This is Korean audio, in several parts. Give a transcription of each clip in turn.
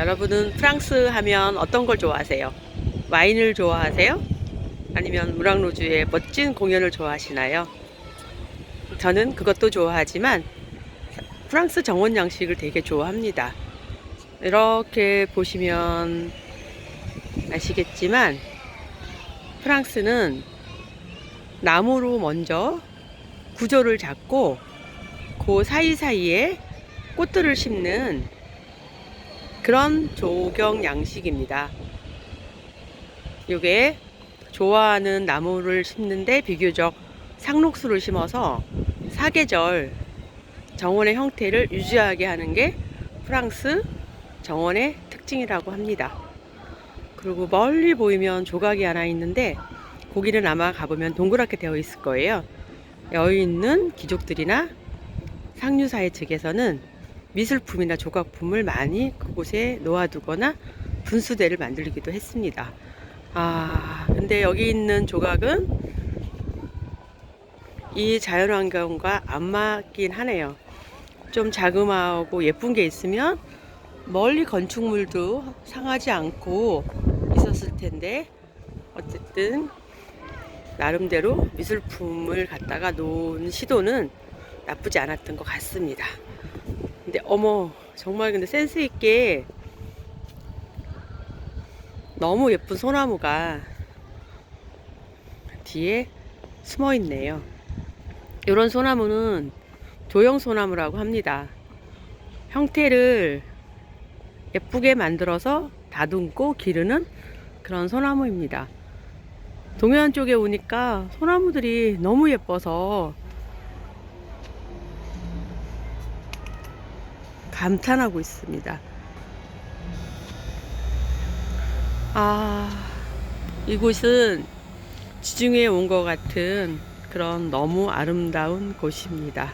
여러분은 프랑스 하면 어떤 걸 좋아하세요? 와인을 좋아하세요? 아니면 무랑로주의 멋진 공연을 좋아하시나요? 저는 그것도 좋아하지만 프랑스 정원 양식을 되게 좋아합니다. 이렇게 보시면 아시겠지만 프랑스는 나무로 먼저 구조를 잡고 그 사이사이에 꽃들을 심는 그런 조경 양식입니다. 이게 좋아하는 나무를 심는데 비교적 상록수를 심어서 사계절 정원의 형태를 유지하게 하는 게 프랑스 정원의 특징이라고 합니다. 그리고 멀리 보이면 조각이 하나 있는데 거기는 아마 가보면 동그랗게 되어 있을 거예요. 여기 있는 귀족들이나 상류사회 측에서는 미술품이나 조각품을 많이 그곳에 놓아두거나 분수대를 만들기도 했습니다. 아, 근데 여기 있는 조각은 이 자연환경과 안 맞긴 하네요. 좀 자그마하고 예쁜 게 있으면 멀리 건축물도 상하지 않고 있었을 텐데 어쨌든 나름대로 미술품을 갖다가 놓은 시도는 나쁘지 않았던 것 같습니다. 근데 어머 정말 근데 센스 있게 너무 예쁜 소나무가 뒤에 숨어 있네요. 이런 소나무는 도형 소나무라고 합니다. 형태를 예쁘게 만들어서 다듬고 기르는 그런 소나무입니다. 동해안 쪽에 오니까 소나무들이 너무 예뻐서 감탄하고 있습니다. 아, 이곳은 지중해에 온 것 같은 그런 너무 아름다운 곳입니다.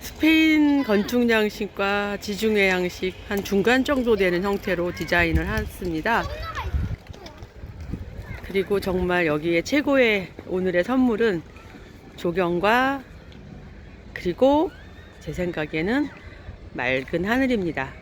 스페인 건축 양식과 지중해 양식 한 중간 정도 되는 형태로 디자인을 했습니다. 그리고 정말 여기에 최고의 오늘의 선물은 조경과 그리고 제 생각에는 맑은 하늘입니다.